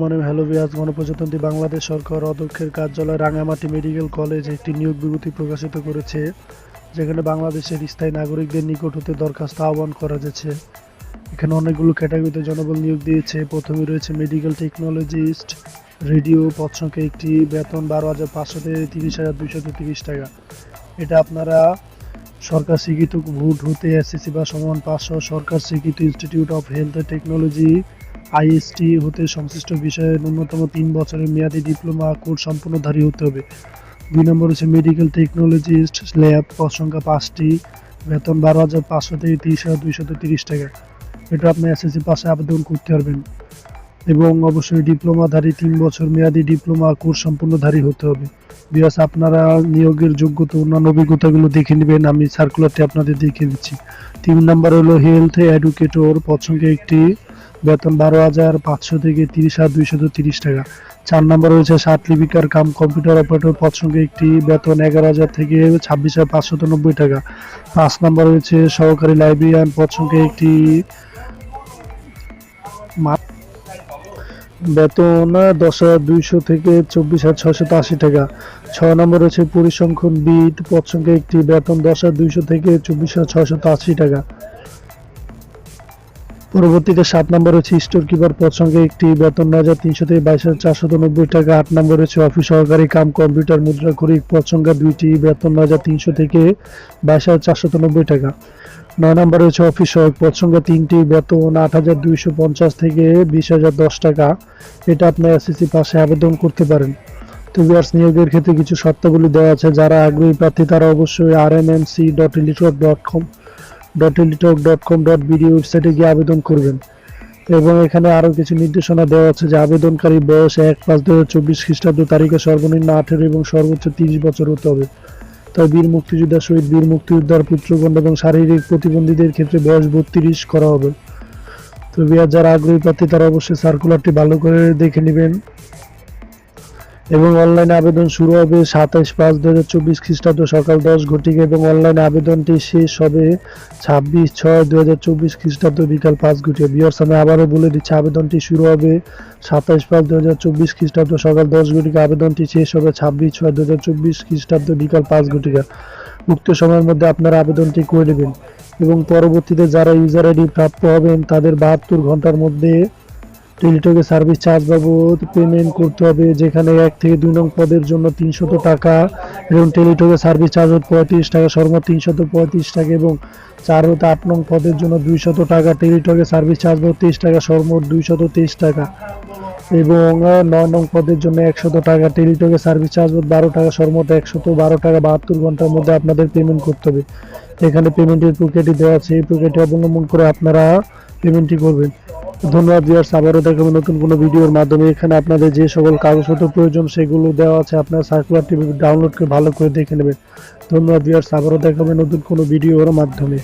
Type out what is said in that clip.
Morning hello বিয়াজ, গণপ্রজাতন্ত্রী বাংলাদেশ সরকার অধ্যক্ষের কার্যালয় রাঙামাটি মেডিকেল কলেজ একটি নিয়োগ বিজ্ঞপ্তি প্রকাশিত করেছে, যেখানে বাংলাদেশের স্থায়ী নাগরিকদের নিকট হতে দরখাস্ত আহ্বান করা যাচ্ছে। এখানে অনেকগুলো ক্যাটাগরিতে জনবল নিয়োগ দিয়েছে। প্রথমে রয়েছে মেডিকেল টেকনোলজিস্ট, রেডিও পদ সংখ্যা একটি, বেতন বারো হাজার পাঁচশো থেকে তিরিশ হাজার দুইশো তিরিশ টাকা। এটা আপনারা সরকার স্বীকৃত ভোট হতে এসএসসি বা সমান পাঁচশো সরকার স্বীকৃত institute of health technology IST হতে সংশ্লিষ্ট বিষয়ে ন্যূনতম তিন বছরের মেয়াদী ডিপ্লোমা কোর্স সম্পূর্ণধারী হতে হবে। দুই নম্বর হচ্ছে মেডিকেল টেকনোলজিস্ট ল্যাব পদ সংখ্যা পাঁচটি, বেতন বারো হাজার পাঁচশো থেকে তিরিশ হাজার দুইশত তিরিশ টাকা। এটা আপনি এসএসসি পাশে আবেদন করতে পারবেন। এবং অবশ্যই ডিপ্লোমাধারী তিন বছর মেয়াদী ডিপ্লোমা কোর্স সম্পূর্ণধারী হতে হবে। বিয়াস আপনারা নিয়োগের যোগ্যতা অন্যান্য অভিজ্ঞতাগুলো দেখে নেবেন, আমি সার্কুলারটি আপনাদের দেখিয়ে দিচ্ছি। তিন নাম্বার হলো হেলথ পদ সংখ্যা একটি। বেতন বারো হাজার পাঁচশো থেকে তিরিশ হাজার দুইশত তিরিশ টাকা। চার নম্বর রয়েছে সাত লিপিকার কাম কম্পিউটার অপারেটর পদ সংখ্যা একটি বেতন এগারো হাজার থেকে ছাব্বিশ হাজার পাঁচশত নব্বই টাকা। পাঁচ নম্বর রয়েছে সহকারী লাইব্রেরিয়ান পদ সংখ্যা একটি বেতন দশ হাজার দুইশো থেকে চব্বিশ হাজার ছয়শত আশি টাকা। ছয় নম্বর রয়েছে পরিসংখ্যান বিদ পদ সংখ্যা একটি বেতন দশ হাজার দুইশো থেকে চব্বিশ হাজার ছশত আশি টাকা। পরবর্তীতে সাত নম্বর রয়েছে স্টোর কিপার পদ একটি বেতন নয় হাজার তিনশো থেকে বাইশ হাজার চারশো নব্বই টাকা। আট নম্বর রয়েছে অফিস সহকারী কাম কম্পিউটার মুদ্রা করি পদ সংখ্যা দুইটি বেতন নয় হাজার তিনশো থেকে বাইশ হাজার চারশো নব্বই টাকা। নয় নম্বর রয়েছে অফিস সহায়ক পদ সংখ্যা তিনটি বেতন আট হাজার দুইশো পঞ্চাশ থেকে বিশ হাজার দশ টাকা। এটা আপনার এসএসসি পাশে আবেদন করতে পারেন। তো ভিউয়ার্স, নিয়োগের ক্ষেত্রে কিছু শর্তাবলী দেওয়া আছে। যারা আগ্রহী প্রার্থী, তারা অবশ্যই R N M C dot ইলিটক dot com dot ইলিটক ডট কম ডট বিডি ওয়েবসাইটে গিয়ে আবেদন করবেন। এবং এখানে আরও কিছু নির্দেশনা দেওয়া আছে যে আবেদনকারী বয়স এক পাঁচ দু হাজার চব্বিশ খ্রিস্টাব্দ তারিখে সর্বনিম্ন আঠেরো এবং সর্বোচ্চ তিরিশ বছর হতে হবে। তবে বীর মুক্তিযোদ্ধা শহীদ বীর মুক্তিযোদ্ধার পুত্রগণ এবং শারীরিক প্রতিবন্ধীদের ক্ষেত্রে বয়স বত্রিশ করা হবে। তো বিয়ার যারা আগ্রহী প্রার্থী তারা অবশ্যই সার্কুলারটি ভালো করে দেখে নেবেন। এবং অনলাইনে আবেদন শুরু হবে সাতাইশ পাঁচ দু হাজার চব্বিশ খ্রিস্টাব্দ সকাল দশ ঘটিকে এবং অনলাইনে আবেদনটি শেষ হবে ছাব্বিশ ছয় দু হাজার চব্বিশ খ্রিস্টাব্দ বিকাল পাঁচ ঘটিকে। বিয়ার্স আমি আবারও বলে দিচ্ছি, আবেদনটি শুরু হবে সাতাইশ পাঁচ দু হাজার চব্বিশ খ্রিস্টাব্দ সকাল দশ ঘটিকা। আবেদনটি শেষ হবে ছাব্বিশ ছয় দু হাজার চব্বিশ খ্রিস্টাব্দ বিকাল পাঁচ ঘটিকা। উক্ত সময়ের মধ্যে আপনারা আবেদনটি করে নেবেন এবং পরবর্তীতে যারা ইউজার আইডি প্রাপ্ত হবেন, তাদের বাহাত্তর ঘণ্টার মধ্যে টেলিটকে সার্ভিস চার্জ বাবদ পেমেন্ট করতে হবে, যেখানে এক থেকে দুই নং পদের জন্য তিনশত টাকা এবং টেলিটকে সার্ভিস চার্জ হতে পঁয়ত্রিশ টাকা সর্বোচ্চ তিনশত পঁয়ত্রিশ টাকা এবং চার হতে আট নং পদের জন্য দুইশত টাকা টেলিটকে সার্ভিস চার্জ বাবদ তেইশ টাকা সর্বোচ্চ দুইশত তেইশ টাকা এবং নয় নং পদের জন্য একশত টাকা টেলিটকে সার্ভিস চার্জ বাবদ বারো টাকা সর্বোচ্চ একশত বারো টাকা, বাহাত্তর ঘণ্টার মধ্যে আপনাদের পেমেন্ট করতে হবে। এখানে পেমেন্টের প্রক্রিয়াটি দেওয়া আছে, এই প্রক্রিয়াটি অবলম্বন করে আপনারা পেমেন্টটি করবেন। ধন্যবাদ ভিউয়ার্স আবারও দেখাবো নতুন কোনো ভিডিওর মাধ্যমে। এখানে আপনাদের যে সকল কাগজপত্র প্রয়োজন, সেগুলো দেওয়া আছে। আপনার সার্কুলারটি ডাউনলোড করে ভালো করে দেখে নেবেন। ধন্যবাদ ভিউয়ার্স আবারও দেখাবে নতুন কোনো ভিডিওর মাধ্যমে।